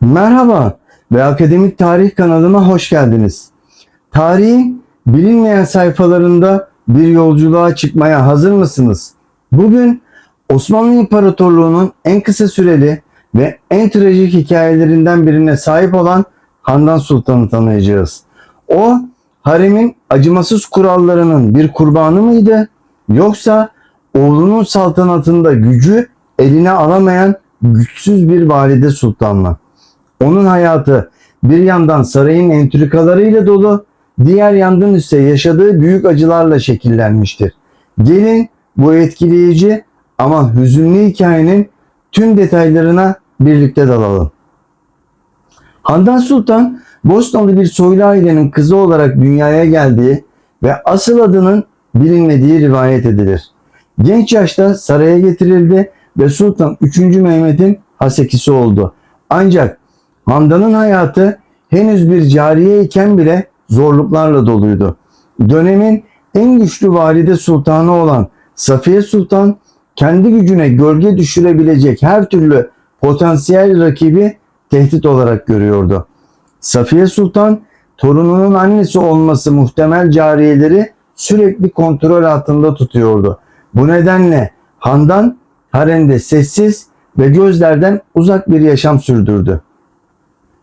Merhaba ve Akademik Tarih kanalıma hoş geldiniz. Tarihin bilinmeyen sayfalarında bir yolculuğa çıkmaya hazır mısınız? Bugün Osmanlı İmparatorluğu'nun en kısa süreli ve en trajik hikayelerinden birine sahip olan Handan Sultan'ı tanıyacağız. O haremin acımasız kurallarının bir kurbanı mıydı? Yoksa oğlunun saltanatında gücü eline alamayan güçsüz bir valide sultan mı? Onun hayatı bir yandan sarayın entrikalarıyla dolu, diğer yandan ise yaşadığı büyük acılarla şekillenmiştir. Gelin bu etkileyici ama hüzünlü hikayenin tüm detaylarına birlikte dalalım. Handan Sultan, Bosnalı bir soylu ailenin kızı olarak dünyaya geldiği ve asıl adının bilinmediği rivayet edilir. Genç yaşta saraya getirildi ve Sultan 3. Mehmet'in hasekisi oldu. Ancak Handan'ın hayatı henüz bir cariye iken bile zorluklarla doluydu. Dönemin en güçlü valide sultanı olan Safiye Sultan kendi gücüne gölge düşürebilecek her türlü potansiyel rakibi tehdit olarak görüyordu. Safiye Sultan torununun annesi olması muhtemel cariyeleri sürekli kontrol altında tutuyordu. Bu nedenle Handan haremde sessiz ve gözlerden uzak bir yaşam sürdürdü.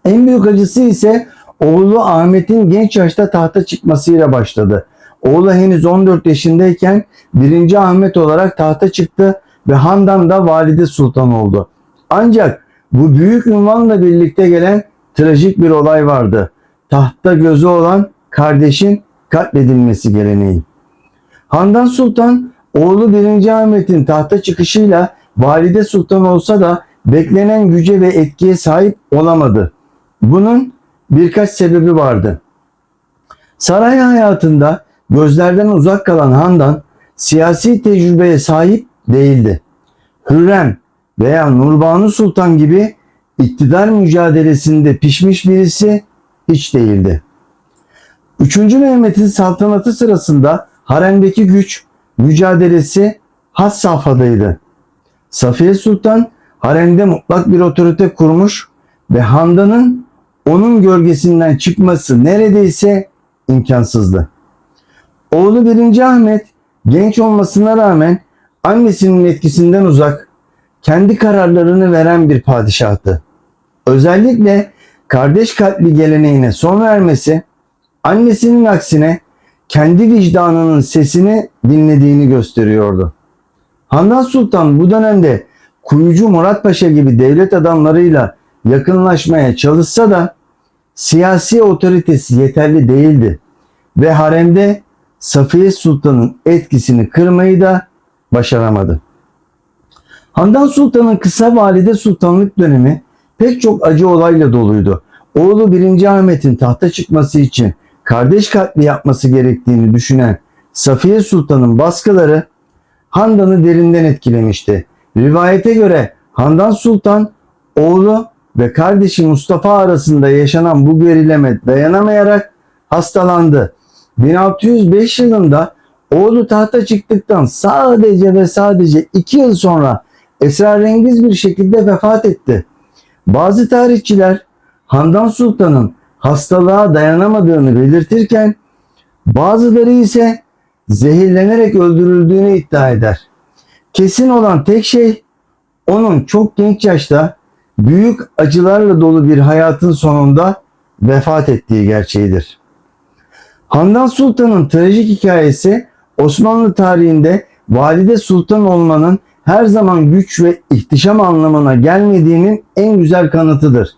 En büyük acısı ise oğlu Ahmet'in genç yaşta tahta çıkmasıyla başladı. Oğlu henüz 14 yaşındayken 1. Ahmet olarak tahta çıktı ve Handan da valide sultan oldu. Ancak bu büyük ünvanla birlikte gelen trajik bir olay vardı. Tahtta gözü olan kardeşin katledilmesi geleneği. Handan Sultan oğlu 1. Ahmet'in tahta çıkışıyla valide sultan olsa da beklenen güce ve etkiye sahip olamadı. Bunun birkaç sebebi vardı. Saray hayatında gözlerden uzak kalan Handan siyasi tecrübeye sahip değildi. Hürrem veya Nurbanu Sultan gibi iktidar mücadelesinde pişmiş birisi hiç değildi. 3. Mehmet'in saltanatı sırasında haremdeki güç mücadelesi has safhadaydı. Safiye Sultan haremde mutlak bir otorite kurmuş ve Handan'ın onun gölgesinden çıkması neredeyse imkansızdı. Oğlu 1. Ahmet genç olmasına rağmen annesinin etkisinden uzak, kendi kararlarını veren bir padişahtı. Özellikle kardeş katli geleneğine son vermesi, annesinin aksine kendi vicdanının sesini dinlediğini gösteriyordu. Handan Sultan bu dönemde Kuyucu Murat Paşa gibi devlet adamlarıyla yakınlaşmaya çalışsa da siyasi otoritesi yeterli değildi ve haremde Safiye Sultan'ın etkisini kırmayı da başaramadı. Handan Sultan'ın kısa valide sultanlık dönemi pek çok acı olayla doluydu. Oğlu 1. Ahmet'in tahta çıkması için kardeş katli yapması gerektiğini düşünen Safiye Sultan'ın baskıları Handan'ı derinden etkilemişti. Rivayete göre Handan Sultan oğlu ve kardeşi Mustafa arasında yaşanan bu gerileme dayanamayarak hastalandı. 1605 yılında oğlu tahta çıktıktan sadece ve sadece 2 yıl sonra esrarengiz bir şekilde vefat etti. Bazı tarihçiler Handan Sultan'ın hastalığa dayanamadığını belirtirken bazıları ise zehirlenerek öldürüldüğünü iddia eder. Kesin olan tek şey onun çok genç yaşta büyük acılarla dolu bir hayatın sonunda vefat ettiği gerçeğidir. Handan Sultan'ın trajik hikayesi Osmanlı tarihinde valide sultan olmanın her zaman güç ve ihtişam anlamına gelmediğinin en güzel kanıtıdır.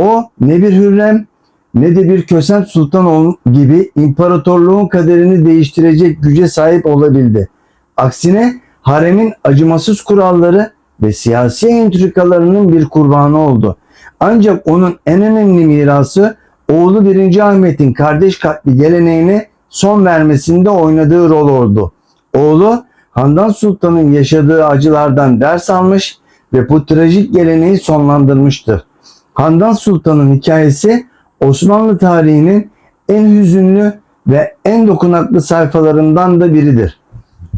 O ne bir hürrem ne de bir kösent sultan gibi imparatorluğun kaderini değiştirecek güce sahip olabildi. Aksine haremin acımasız kuralları ve siyasi entrikalarının bir kurbanı oldu. Ancak onun en önemli mirası oğlu 1. Ahmet'in kardeş katli geleneğine son vermesinde oynadığı rol oldu. Oğlu Handan Sultan'ın yaşadığı acılardan ders almış ve bu trajik geleneği sonlandırmıştır. Handan Sultan'ın hikayesi Osmanlı tarihinin en hüzünlü ve en dokunaklı sayfalarından da biridir.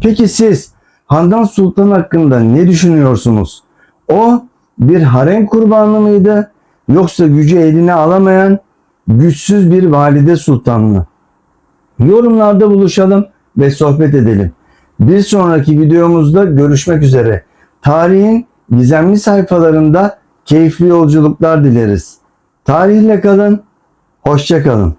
Peki siz Handan Sultan hakkında ne düşünüyorsunuz? O bir harem kurbanı mıydı yoksa gücü eline alamayan güçsüz bir valide sultan mı? Yorumlarda buluşalım ve sohbet edelim. Bir sonraki videomuzda görüşmek üzere. Tarihin gizemli sayfalarında keyifli yolculuklar dileriz. Tarihle kalın, hoşça kalın.